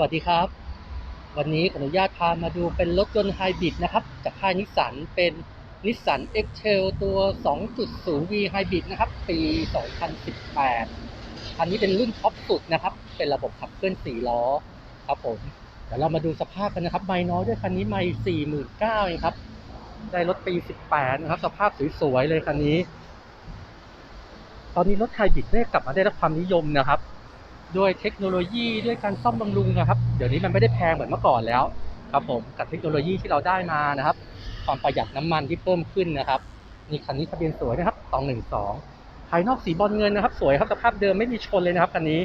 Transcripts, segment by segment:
วัสดีครับ วันนี้ขออนุญาตพามาดูเป็นรถยนต์ไฮบริดนะครับ จากค่ายนิสสันเป็นนิสสัน X-Trail ตัว 2.0V ไฮบริดนะครับ ปี 2018 อันนี้เป็นรุ่นท็อปสุดนะครับ เป็นระบบขับเคลื่อน 4 ล้อครับผมเดี๋ยวเรามาดูสภาพกันนะครับ ไม่น้อยด้วยคันนี้ไม่49,000เองครับ ได้รถปี 18 นะครับ สภาพสวยๆเลยคันนี้ ตอนนี้รถไฮบริดได้กลับมาได้รับความนิยมนะครับ ด้วยเทคโนโลยีด้วยการซ่อมบำรุงนะครับ เดี๋ยวนี้มันไม่ได้แพงเหมือนเมื่อก่อนแล้วครับผมกับเทคโนโลยีที่เราได้มานะครับ ความประหยัดน้ำมันที่เพิ่มขึ้นนะครับนี่คันนี้ทะเบียนสวยนะครับตองหนึ่งสองภายนอกสีบอลเงินนะครับ สวยครับสภาพเดิมไม่มีชนเลยนะครับคันนี้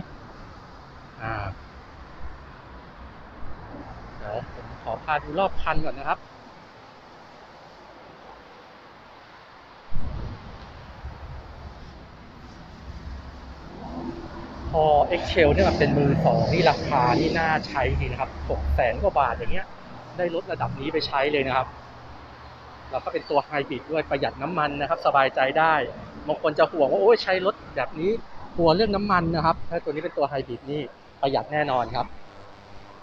อ่าเดี๋ยวผมขอพาดูรอบคันก่อนนะครับ พอ Excel เนี่ยมันเป็นมือสองนี่ราคานี่น่าใช้ดีนะครับหกแสนกว่าบาทอย่างเงี้ย ได้รถระดับนี้ไปใช้เลยนะครับ แล้วก็เป็นตัวไฮบริดด้วยประหยัดน้ำมันนะครับ สบายใจได้บางคนจะห่วงว่าโอ้ยใช้รถแบบนี้กลัวเรื่องน้ำมันนะครับ ถ้าตัวนี้เป็นตัวไฮบริดนี่ประหยัดแน่นอนครับ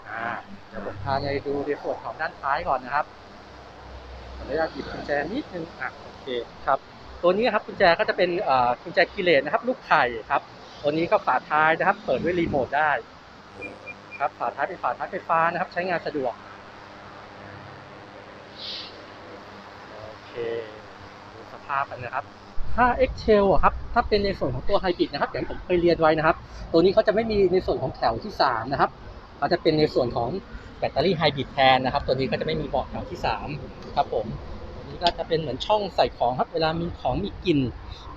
อ่าเดี๋ยวผมพาไปดูในส่วนของด้านท้ายก่อนนะครับขออนุญาตหยิบกุญแจนิดนึงอะโอเคครับ ตัวนี้ครับกุญแจก็จะเป็นกุญแจคีเลสนะครับ ลูกไข่ครับ ตัวนี้ก็ฝาท้ายนะครับ เปิดด้วยรีโมทได้ ครับฝาท้ายเป็นฝาท้ายไฟฟ้านะครับ ใช้งานสะดวกโอเคดูสภาพกันนะครับ ถ้า Excel อะครับ ถ้าเป็นในส่วนของตัวไฮบริดนะครับอย่างผมเคยเรียนไว้นะครับ ตัวนี้เขาจะไม่มีในส่วนของแถวที่3นะครับเขาจะเป็นในส่วนของแบตเตอรี่ไฮบริดแทนนะครับ ตัวนี้ก็จะไม่มีเบาะแถวที่3ครับผมตัวนี้ก็จะเป็นเหมือนช่องใส่ของครับ เวลามีของมีกลิ่น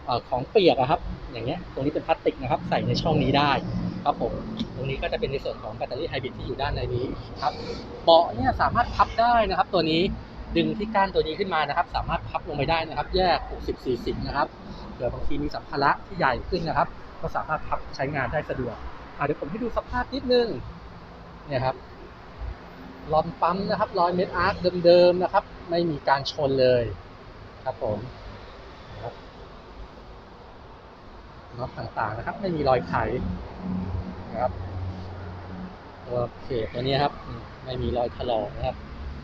อของเปียกอะครับ อย่างเงี้ยตรงนี้เป็นพลาสติกนะครับ ใส่ในช่องนี้ได้ครับผมตรงนี้ก็จะเป็นในส่วนของแบตเตอรี่ไฮบริดที่อยู่ด้านในนี้ครับเบาะเนี่ยสามารถพับได้นะครับ ตัวนี้ดึงที่ก้านตัวนี้ขึ้นมานะครับ สามารถพับลงไปได้นะครับ แยก 60 40 นะครับเผื่อบางทีมีสัมภาระที่ใหญ่ขึ้นนะครับ ก็สามารถพับใช้งานได้สะดวกอะเดี๋ยวผมให้ดูสภาพนิดนึงเนี่ยครับรอนปั๊มนะครับรอยเม็ดอาร์คเดิมๆนะครับ ไม่มีการชนเลยครับผมนะครับ น็อตต่างๆนะครับ ไม่มีรอยไขนะครับตัวเพจตัวนี้ครับ ไม่มีรอยถลอกนะครับ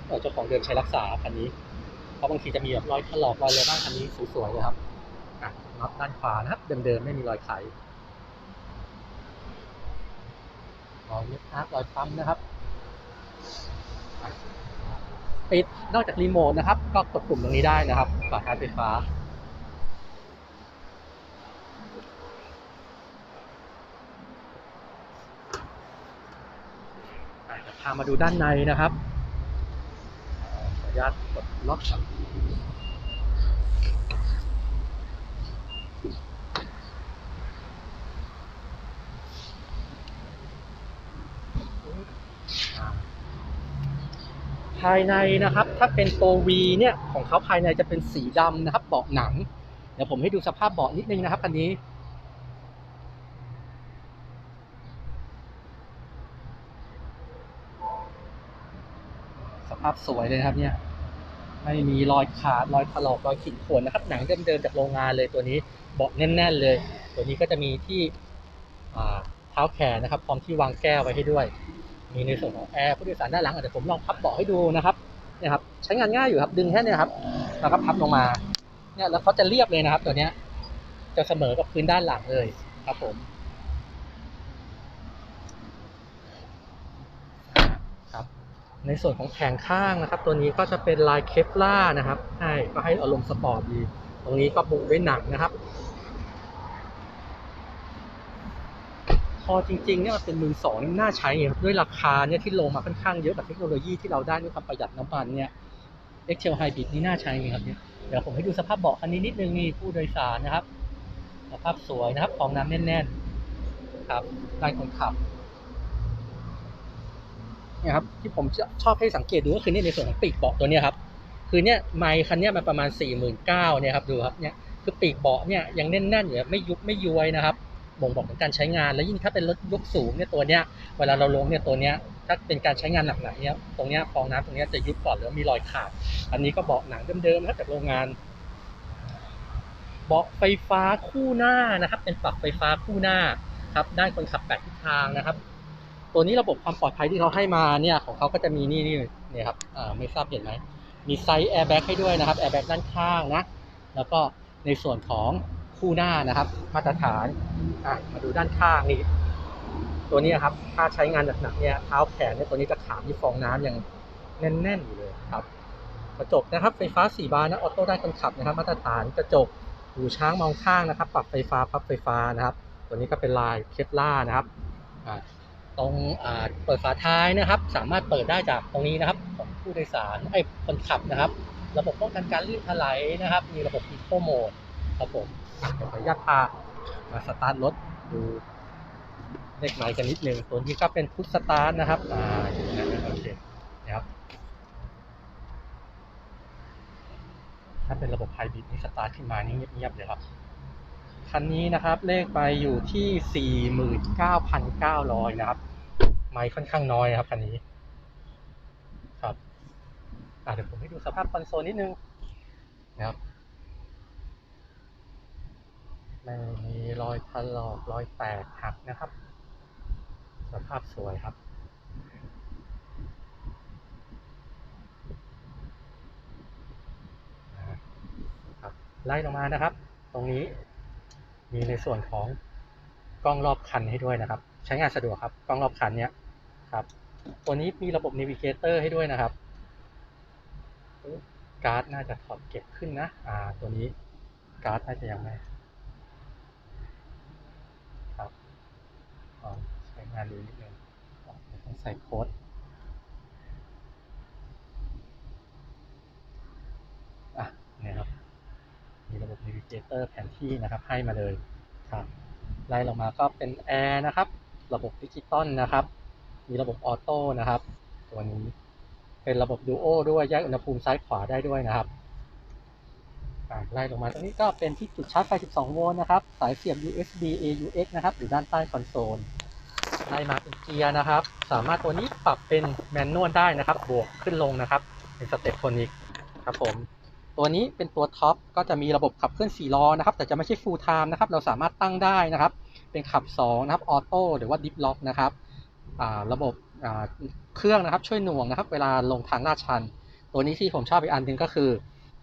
เอ่อเจ้าของเดิมใช้รักษาคันนี้ เพราะบางทีจะมีแบบรอยถลอกรอยอะไรบ้างคันนี้สวยๆเลยครับน็อตด้านขวานะครับ เดิมๆไม่มีรอยไขรอยเม็ดอาร์รอยปั๊มนะครับปิดนอกจากรีโมทนะครับ ก็กดปุ่มตรงนี้ได้นะครับฝาท้ายไฟฟ้า อะเดี๋ยวพามาดูด้านในนะครับขออนุญาตกดล็อกภายในนะครับ ถ้าเป็นตัว V เนี่ย ของเขาภายในจะเป็นสีดำนะครับ เบาะหนัง เดี๋ยวผมให้ดูสภาพเบาะนิดนึงนะครับคันนี้ ส ภาพสวยเลยครับเนี่ยไม่มีรอยขาดรอยถลอกรอยขีดข่วนนะครับ หนังเดิมๆจากโรงงานเลยตัวนี้เบาะแน่น ๆ เลย ตัวนี้ก็จะมีที่เท้าแขนนะครับพร้อมที่วางแก้วไว้ให้ด้วย มีในส่วนของแอร์ผู้โดยสารด้านหลังอะเดี๋ยวผมลองพับเบาะให้ดูนะครับเนี่ยครับใช้งานง่ายอยู่ครับดึงแค่นี้ครับแล้วก็พับลงมาเนี่ยแล้วเขาจะเรียบเลยนะครับ ตัวเนี้ยจะเสมอกับพื้นด้านหลังเลยครับผม ครับ ในส่วนของแผงข้างนะครับ ตัวนี้ก็จะเป็นลายเคปล่านะครับใช่ก็ให้อารมณ์สปอร์ตดี ตรงนี้ก็บุด้วยหนังนะครับ พอจริงๆเนี่ยมันเป็นมือสองนี่น่าใช้ครับด้วยราคาเนี่ยที่ลงมาค่อนข้างเยอะกับเทคโนโลยีที่เราได้ด้วยความประหยัดน้ำมันเนี่ย Excel Hybrid นี่น่าใช้ไหมครับเนี่ยเดี๋ยวผมให้ดูสภาพเบาะคันนี้นิดนึงนี่ผู้โดยสารนะครับ สภาพสวยนะครับฟองน้ำแน่นๆครับด้านคนขับ นี่ครับที่ผมชอบให้สังเกตดูก็คือเนี่ยในส่วนของปีกเบาะตัวเนี้ยครับคือเนี่ยไมค์คันเนี้ยมันประมาณ4 9 0 0 0เก้าเนี่ยครับดูครับเนี่ยคือปีกเบาะเนี่ยยังแน่นๆอยู่ไม่ยุบไม่ย้วยนะครับบ่งบอกถึงการใช้งานแล้วยิ่งถ้าเป็นรถยกสูงเนี่ยตัวเนี้ยเวลาเราลงเนี่ยตัวเนี้ยถ้าเป็นการใช้งานหนักๆเนี่ยตรงเนี้ยฟองน้ำตรงเนี้ยจะยุบก่อนหรือมีรอยขาด อันนี้ก็เบาะหนังเดิมๆนะครับจากโรงงานเบาะไฟฟ้าคู่หน้านะครับ เป็นปรับไฟฟ้าคู่หน้าครับด้านคนขับแปดทิศทางนะครับ ตัวนี้ระบบความปลอดภัยที่เขาให้มาเนี่ยของเขาก็จะมีนี่นี่เนี่ยครับไม่ทราบเห็นไหมมีไซส์แอร์แบ็กให้ด้วยนะครับแอร์แบ็กด้านข้างนะแล้วก็ในส่วนของคู่หน้านะครับ มาตรฐานอะมาดูด้านข้างนี่ตัวนี้ครับถ้าใช้งานหนักๆเนี่ยเท้าแขนเนี่ยตัวนี้จะขาดที่ฟองน้ำยังแน่นๆอยู่เลยครับกระจกนะครับไฟฟ้า 4 บานนะออโต้ได้คนขับนะครับ มาตรฐานกระจกหูช้างมองข้างนะครับ ปรับไฟฟ้าพับไฟฟ้านะครับ ตัวนี้ก็เป็นลายเคปล่านะครับ ตรงเปิดฝาท้ายนะครับ สามารถเปิดได้จากตรงนี้นะครับของผู้โดยสารไอ้คนขับนะครับ ระบบป้องกันการลื่นถลายนะครับ มีระบบ Eco Mode ครับผมอะเดี๋ยวขออนุญาตพามาสตาร์ทรถดูเลขหมายกันนิดนึงตัวนี้ก็เป็นพุทสตาร์ทนะครับอ่าอยู่นะโอเคนะครับถ้าเป็นระบบไฮบริดนี่สตาร์ทขึ้นมานี่เงียบๆเลยครับคันนี้นะครับเลขไปอยู่ที่ 49,900 นะครับ ไมล์ค่อนข้างน้อยนะครับคันนี้ ครับเดี๋ยวผมให้ดูสภาพคอนโซลนิดนึงนะครับไม่มีรอยถลอกรอยแตกหักนะครับ สภาพสวยครับครับ ไล่ลงมานะครับ ตรงนี้มีในส่วนของกล้องรอบคันให้ด้วยนะครับ ใช้งานสะดวกครับกล้องรอบคันเนี้ยครับ ตัวนี้มีระบบ n น v เกเตอร์ให้ด้วยนะครับการ์ดน่าจะถอดเก็บขึ้นนะ อ่า ตัวนี้การ์ดน่าจะยังไม่ครับใช้งานดูนิดนึงอ๋อเดี๋ยต้องใส่โค้ดอะนี่ครับ มีระบบ Navigator แผนที่นะครับ ให้มาเลยครับไล่ลงมาก็เป็นแอร์นะครับ ระบบดิจิตอลนะครับ มีระบบออโต้นะครับ ตัวนี้เป็นระบบดูโอด้วยแยกอุณหภูมิซ้ายขวาได้ด้วยนะครับไล่ลงมาตรงนี้ก็เป็นที่จุดชาร์จไฟ 12 โวลต์นะครับ สายเสียบ USB AUX นะครับ อยู่ด้านใต้คอนโซล ไล่มาเป็นเกียร์นะครับ สามารถตัวนี้ปรับเป็นแมนนวลได้นะครับ บวกขึ้นลงนะครับ เป็นสเตปโทนิกครับผม ตัวนี้เป็นตัวท็อป ก็จะมีระบบขับเคลื่อน 4 ล้อนะครับ แต่จะไม่ใช่ full time นะครับ เราสามารถตั้งได้นะครับ เป็นขับ 2 นะครับออโต้หรือว่าดิฟล็อกนะครับระบบเครื่องนะครับช่วยหน่วงนะครับ เวลาลงทางลาดชัน ตัวนี้ที่ผมชอบอีกอันหนึงก็คือ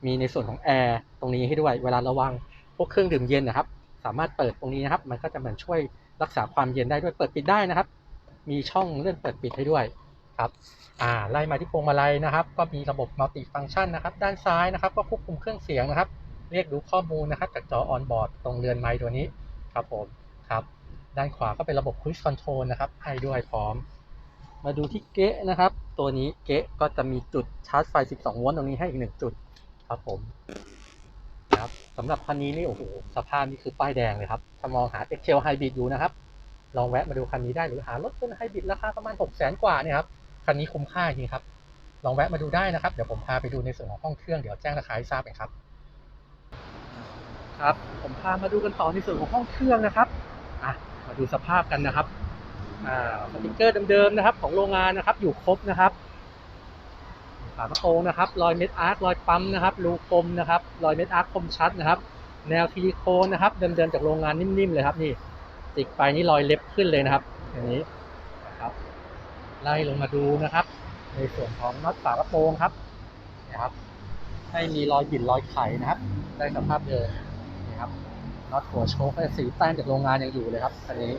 มีในส่วนของแอร์ตรงนี้ให้ด้วย เวลาระวังพวกเครื่องดื่มเย็นนะครับ สามารถเปิดตรงนี้นะครับ มันก็จะเหมือนช่วยรักษาความเย็นได้ด้วยเปิดปิดได้นะครับ มีช่องเลื่อนเปิดปิดให้ด้วยครับอ่าไล่มาที่พวงมาลัยนะครับ ก็มีระบบมัลติฟัง c t ชันนะครับ ด้านซ้ายนะครับ ก็ควบคุมเครื่องเสียงนะครับ เรียกดูข้อมูลนะครับ จากจอออนบอร์ดตรงเรือนไมค์ตัวนี้ครับผม ครับ ด้านขวาก็เป็นระบบ Cruise Control นะครับ ให้ด้วยพร้อม มาดูที่เก๊ะนะครับ ตัวนี้เก๊ะก็จะมีจุดชาร์จไฟ 12 โวลต์ตรงนี้ให้อีกหนึ่งจุดครับผมนะครับสำหรับคันนี้นี่โอ้โหสภาพนี่คือป้ายแดงเลยครับ ถ้ามองหา Excel Hybrid อยู่นะครับ ลองแวะมาดูคันนี้ได้หรือหารถเป็นไฮบริดราคาประมาณ 6 0 0 0 0 0 กว่าเนี่ยครับคันนี้คุ้มค่าจริงครับ ลองแวะมาดูได้นะครับ เดี๋ยวผมพาไปดูในส่วนของห้องเครื่องเดี๋ยวแจ้งราคาให้ทราบกันครับ ครับ ผมพามาดูกันต่อในส่วนของห้องเครื่องนะครับ อะมาดูสภาพกันนะครับอ่าสติกเกอร์เดิมๆนะครับ ของโรงงานนะครับ อยู่ครบนะครับฝากระโปรงนะครับรอยเม็ดอาร์ครอยปั๊มนะครับรูกลมนะครับรอยเม็ดอาร์คคมชัดนะครับ แนวซิลิโคนนะครับ เดิมๆจากโรงงานนิ่มๆเลยครับนี่จิกไปนี่รอยเล็บขึ้นเลยนะครับ อย่างนี้นะครับ ไล่ลงมาดูนะครับ ในส่วนของน็อตฝากระโปรงครับนะครับ ให้มีรอยบิ่นรอยไขนะครับ ได้สภาพเดิม น็อตหัวโชคก็จะสีแต้มจากโรงงานยังอยู่เลยครับคันนี้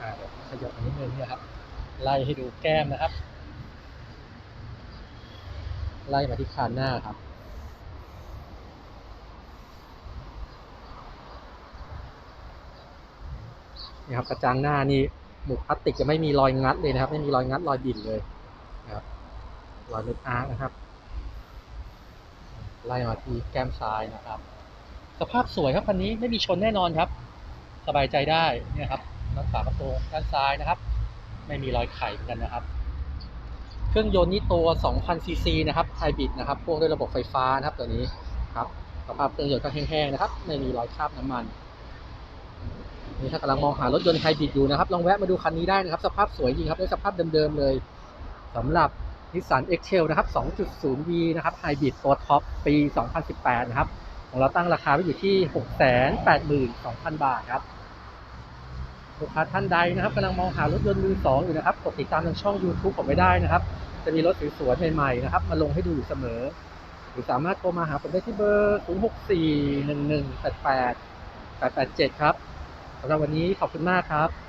อ่าเดี๋ยวขยับอันนิดนึงนี่ครับ ไล่ให้ดูแก้มนะครับ ไล่มาที่คานหน้าครับนี่ครับกระจังหน้านี่หมุกพลาสติกจะไม่มีรอยงัดเลยนะครับ ไม่มีรอยงัดรอยบิ่นเลยนะครับรอยเม็ดอาร์นะครับ ไล่มาที่แก้มซ้ายนะครับ สภาพสวยครับคันนี้ไม่มีชนแน่นอนครับ สบายใจได้เนี่ยครับนักฝากระโปรงด้านซ้ายนะครับ ไม่มีรอยไขเหมือนกันนะครับ เครื่องยนต์นี่ตัว 2,000 ซีซีนะครับไฮบริดนะครับพ่วงด้วยระบบไฟฟ้านะครับตัวนี้ครับสภาพเครื่องยนต์ก็แห้งๆนะครับ ไม่มีรอยคราบน้ำมันนี่ถ้ากำลังมองหารถยนต์ไฮบริดอยู่นะครับ ลองแวะมาดูคันนี้ได้นะครับ สภาพสวยจริงครับได้สภาพเดิมๆเลยสำหรับ Nissan X-Trail นะครับ 2.0V นะครับไฮบริดตัวท็อปปี 2018 นะครับ ของเราตั้งราคาไว้อยู่ที่ 682,000 บาทครับลูกค้าท่านใดนะครับกำลังมองหารถยนต์มือสองอยู่นะครับกดติดตามทางช่อง YouTube ผมไว้ได้นะครับ จะมีรถสวยๆใหม่ๆนะครับ มาลงให้ดูอยู่เสมอ หรือสามารถโทรมาหาผมได้ที่เบอร์ 0 6 4 1 1 8 8 8 8 7 ครับสำหรับวันนี้ขอบคุณมากครับ